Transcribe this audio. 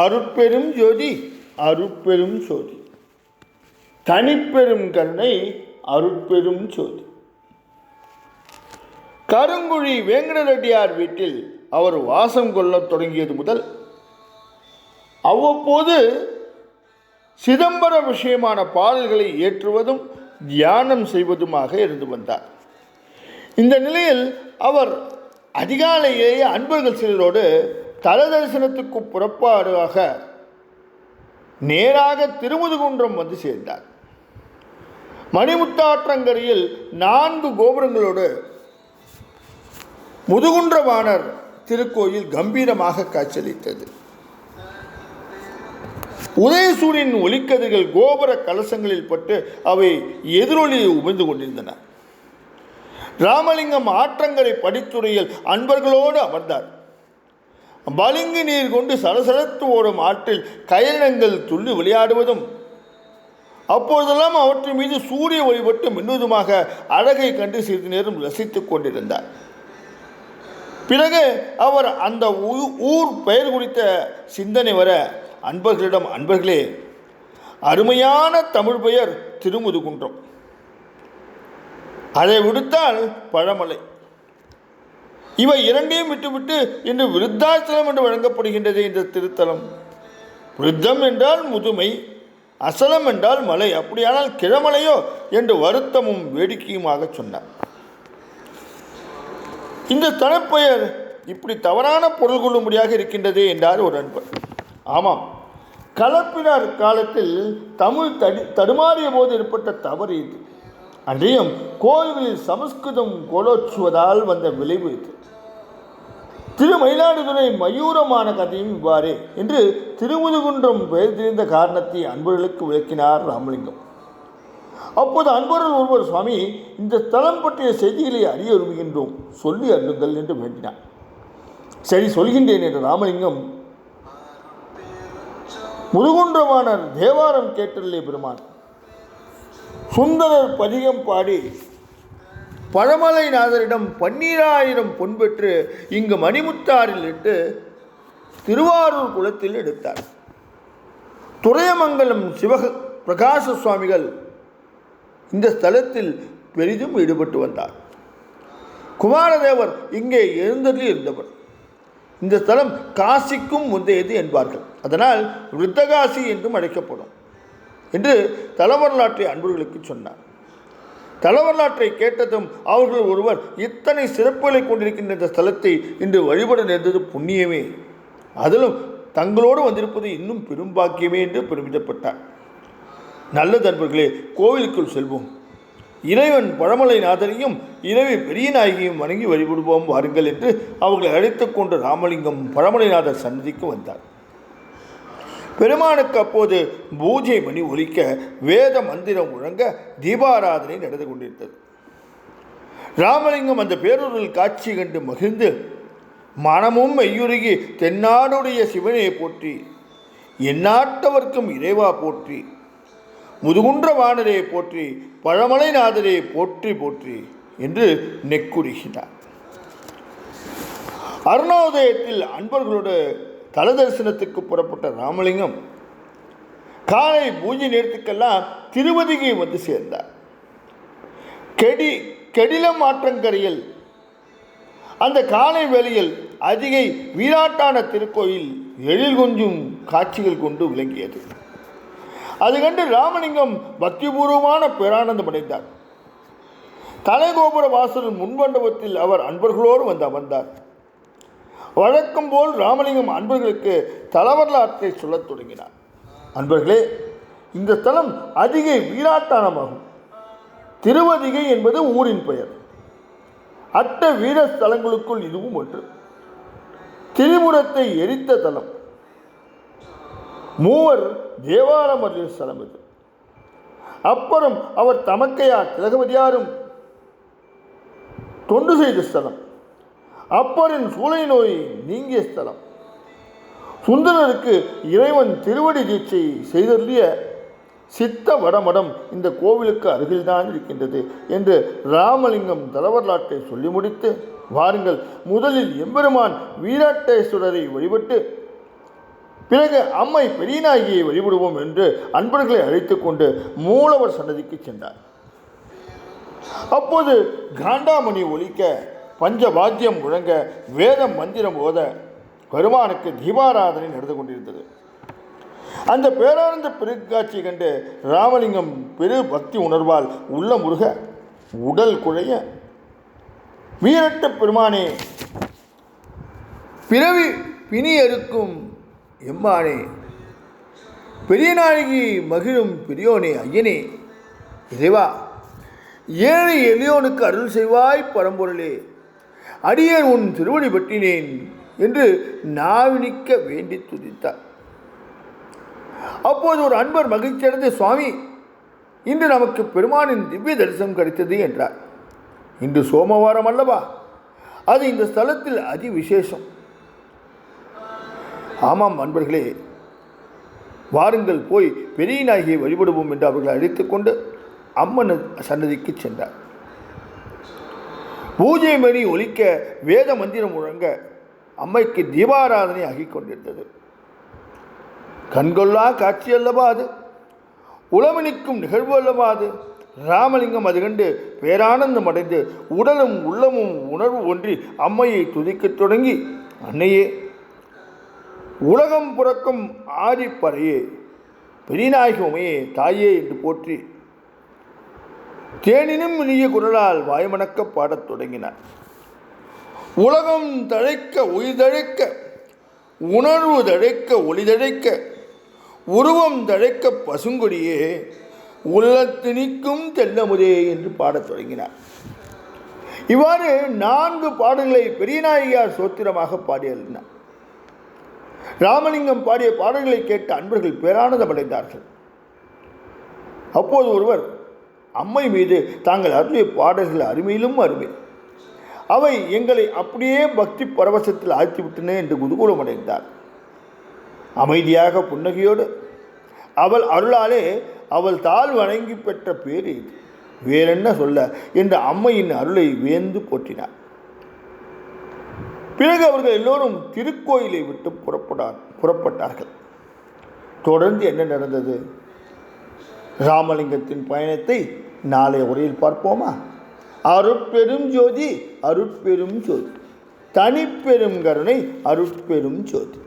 அருட்பெரும் ஜோதி அருட்பெரும் சோதி. தனிப்பெரும் கருணை அருட்பெரும் சோதி. கருங்குழி வேங்கடரெட்டியார் வீட்டில் அவர் வாசம் கொள்ளத் தொடங்கியது முதல் அவ்வப்போது சிதம்பர விஷயமான பாடல்களை ஏற்றுவதும் தியானம் செய்வதுமாக இருந்து வந்தார். இந்த நிலையில் அவர் அதிகாலையிலேயே அன்பர்கள் சிலரோடு தல தரிசனத்துக்கு புறப்பாடாக நேராக திருமுதுகுன்றம் வந்து சேர்ந்தார். மணிமுத்தாற்றங்கரையில் நான்கு கோபுரங்களோடு முதுகுன்றவாணர் திருக்கோயில் கம்பீரமாக காட்சியளித்தது. உதயசூரியன் ஒலிக்கதிர்கள் கோபுர கலசங்களில் பட்டு அவை எதிரொலியை உமிழ்ந்து கொண்டிருந்தன. ராமலிங்கம் ஆற்றங்கரை படித்துறையில் அன்பர்களோடு அமர்ந்தார். பளிங்கு நீர் கொண்டு சலசலத்து ஓடும் ஆற்றில் கயலினங்கள் துள்ளி விளையாடுவதும் அப்போதெல்லாம் அவற்றின் மீது சூரிய ஒளிபட்டு மின்னுதுமாக அழகை கண்டு சிறிது நேரம் ரசித்துக் கொண்டிருந்தார். பிறகு அவர் அந்த ஊ- ஊர் பெயர் குறித்த சிந்தனை வர அன்பர்களிடம் அன்பர்களே அருமையான தமிழ் பெயர் திருமுதுகுன்றம். அதை விடுத்தால் பழமலை. இவை இரண்டையும் விட்டுவிட்டு இன்று விருத்தாச்சலம் என்று வழங்கப்படுகின்றது இந்த திருத்தலம். விருத்தம் என்றால் முதுமை அசலம் என்றால் மலை. அப்படியானால் கிழமலையோ என்று வருத்தமும் வேடிக்கையுமாக சொன்னார். இந்த தனப்பெயர் இப்படி தவறான பொருள் கொள்ளும்படியாக இருக்கின்றதே என்றார் ஒரு அன்பர். ஆமாம் கலப்பினர் காலத்தில் தமிழ் தடி தடுமாறிய போது ஏற்பட்ட தவறு இது. அன்றையும் கோயில்களில் சமஸ்கிருதம் கோலோச்சுவதால் வந்த விளைவு இது. திரு மயிலாடுதுறை மயூரமான கதையும் இவ்வாறு என்று திருமுதுகுன்றம் பெயர் தெரிந்த காரணத்தை அன்பர்களுக்கு விளக்கினார் ராமலிங்கம். அப்போது அன்பர்கள் ஒருவர் சுவாமி இந்த தலம் பற்றிய செய்திகளை அறிய விரும்புகின்றோம். சொல்லி அருளுங்கள் என்று வேண்டினார். சரி சொல்கின்றேன் என்று ராமலிங்கம் முதுகுன்றமான தேவாரம் கேட்டல்லே பெருமான் சுந்தரர் பதிகம் பாடி பழமலைநாதரிடம் பன்னீராயிரம் பொன் பெற்று இங்கு மணிமுத்தாரில் இட்டு திருவாரூர் குளத்தில் எடுத்தார். துரையமங்கலம் சிவக பிரகாச சுவாமிகள் இந்த ஸ்தலத்தில் பெரிதும் ஈடுபட்டு வந்தார். குமாரதேவர் இங்கே எழுந்தருளி இருந்தவர். இந்த ஸ்தலம் காசிக்கும் முந்தையது என்பார்கள். அதனால் விருத்தகாசி என்றும் அழைக்கப்படும். என்று தலைவரலாற்றை அன்பர்களுக்கு சொன்னார். தலைவரலாற்றை கேட்டதும் அவர்கள் ஒருவர் இத்தனை சிறப்புகளை கொண்டிருக்கின்ற இந்த ஸ்தலத்தை இன்று வழிபட நேர்ந்தது புண்ணியமே. அதிலும் தங்களோடு வந்திருப்பது இன்னும் பெரும்பாக்கியமே என்று பெருமிதப்பட்டார் நல்ல நண்பர்களே கோவிலுக்குள் செல்வோம். இறைவன் பழமலைநாதரையும் இறைவி பெரிய நாயகியும் வணங்கி வழிபடுவோம் வாருங்கள் என்று அவர்களை அழைத்துக் கொண்டு ராமலிங்கம் பழமலைநாதர் சன்னதிக்கு வந்தார். பெருமானுக்கு அப்போது பூஜை மணி ஒலிக்க வேத மந்திரம் முழங்க தீபாராதனை நடந்து கொண்டிருந்தது. ராமலிங்கம் அந்த பேரூரில் காட்சி கண்டு மகிழ்ந்து மனமும் மெய்யுருகி தென்னாடுடைய சிவனையை போற்றி எந்நாட்டவர்க்கும் இறைவா போற்றி முதுகுன்ற வானரையை போற்றி பழமலைநாதரே போற்றி போற்றி என்று நெக்குறுகினார் அருணோதயத்தில் அன்பர்களோடு தல தரிசனத்துக்கு புறப்பட்ட ராமலிங்கம் காலை பூஜை நேரத்துக்கெல்லாம் திருவதிகை வந்து சேர்ந்தார். கெடி கெடிலம் ஆற்றங்கரையில் அந்த காலை வேளையில் அதிகை வீராட்டான திருக்கோயில் எழில் கொஞ்சும் காட்சிகள் கொண்டு விளங்கியது. அது கண்டு ராமலிங்கம் பக்திபூர்வமான பேரானந்தம் அடைந்தார். தலைகோபுர வாசலின் முன்மண்டபத்தில் அவர் அன்பர்களோடு வந்து அமர்ந்தார். வழக்கம் போல் ராமலிங்கம் அன்பர்களுக்கு தலவரலாற்றை சொல்லத் தொடங்கினார். அன்பர்களே இந்த தலம் அதிகை வீராட்டானமாகும் திருவதிகை என்பது ஊரின் பெயர். அட்ட வீர ஸ்தலங்களுக்குள் இதுவும் ஒன்று. திரிபுரத்தை எரித்த தலம். மூவர் தேவாரம் அறிய ஸ்தலம் இது. அப்புறம் அவர் தமக்கையார் திலகவதியாரும் தொண்டு செய்த ஸ்தலம். அப்பரின் சூளை நோய் நீங்கிய ஸ்தலம். சுந்தரருக்கு இறைவன் திருவடி தீட்சை செய்தருளிய சித்த வடமடம் இந்த கோவிலுக்கு அருகில்தான் இருக்கின்றது என்று ராமலிங்கம் தலவரலாற்றை சொல்லி முடித்து வாருங்கள் முதலில் எம்பெருமான் வீராட்டேஸ்வரரை வழிபட்டு பிறகு அம்மை பெரியநாயகியை வழிபடுவோம் என்று அன்பர்களை அழைத்து கொண்டு மூலவர் சன்னதிக்கு சென்றார். அப்போது காண்டாமணி ஒலிக்க பஞ்ச வாத்தியம் முழங்க வேதம் மந்திரம் ஓத பெருமானுக்கு தீபாராதனை நடந்து கொண்டிருந்தது. அந்த பேரானந்த பெருக்காட்சி கண்டு ராமலிங்கம் பெரு பக்தி உணர்வால் உள்ள முருக உடல் குழைய வீரட்ட பெருமானே பிறவி பிணி அறுக்கும் எம்மானே பெரிய நாயகி மகிழும் பெரியோனே ஐயனே இறைவா ஏழை எளியோனுக்கு அருள் செய்வாய் பரம்பொருளே. அடியேன் உன் திருவடி பற்றினேன் என்று நாவினிக்க வேண்டி துதித்தார். அப்போது ஒரு அன்பர் மகிழ்ச்சியடைந்த சுவாமி இன்று நமக்கு பெருமானின் திவ்ய தரிசனம் கிடைத்தது என்றார். இன்று சோமவாரம் அல்லவா? அது இந்த ஸ்தலத்தில் அதி விசேஷம் ஆமாம் அன்பர்களே வாருங்கள் போய் பெரிய நாயகியை வழிபடுவோம் என்று அவர்களை அழைத்துக்கொண்டு அம்மன் சன்னதிக்கு சென்றார். பூஜை மணி ஒலிக்க வேத மந்திரம் முழங்க அம்மைக்கு தீபாராதனை ஆகிக் கொண்டிருந்தது. கண்கொள்ளா காட்சி அல்லவா அது? உளமணிக்கும் நிகழ்வு அல்லவா அது? ராமலிங்கம் அது கண்டு பேரானந்தம் அடைந்து உடலும் உள்ளமும் உணர்வு ஒன்றி அம்மையை துதிக்கத் தொடங்கி அன்னையே உலகம் புறக்கும் ஆதிப்பறையே பெரியநாயகி தாயே என்று போற்றி தேனினும் இனிய குரலால் வாய்மணக்க பாடத் தொடங்கினார். உலகம் தழைக்க உயிர்தழைக்க உணர்வு தழைக்க ஒளிதழைக்க உருவம் தழைக்க பசுங்கொடியே உள்ளத்திணிக்கும் தெல்லமுதே என்று பாடத் தொடங்கினார். இவ்வாறு நான்கு பாடல்களை பெரியநாயகியார் சோத்திரமாக பாடியிருந்தார் ராமலிங்கம் பாடிய பாடல்களை கேட்ட அன்பர்கள் பேரானதமடைந்தார்கள் அப்போது ஒருவர் அம்மை மீது தாங்கள் அருளிய பாடல்கள் அருமையிலும் அருமை. அவை எங்களை அப்படியே பக்தி பரவசத்தில் ஆழ்த்திவிட்டன என்று குதூகூலம் அடைந்தார். அமைதியாக புன்னகையோடு அவள் அருளாலே அவள் தாழ் வணங்கி பெற்ற பேர் இது. வேறென்ன சொல்ல? என்று அம்மையின் அருளை வேந்து போற்றினார். பிறகு அவர்கள் எல்லோரும் திருக்கோயிலை விட்டு புறப்படார் புறப்பட்டார்கள். தொடர்ந்து என்ன நடந்தது? ராமலிங்கத்தின் பயணத்தை நாளை உரையில் பார்ப்போமா? அருட்பெரும் ஜோதி அருட்பெரும் ஜோதி. தனிப்பெரும் கருணை அருட்பெரும் ஜோதி.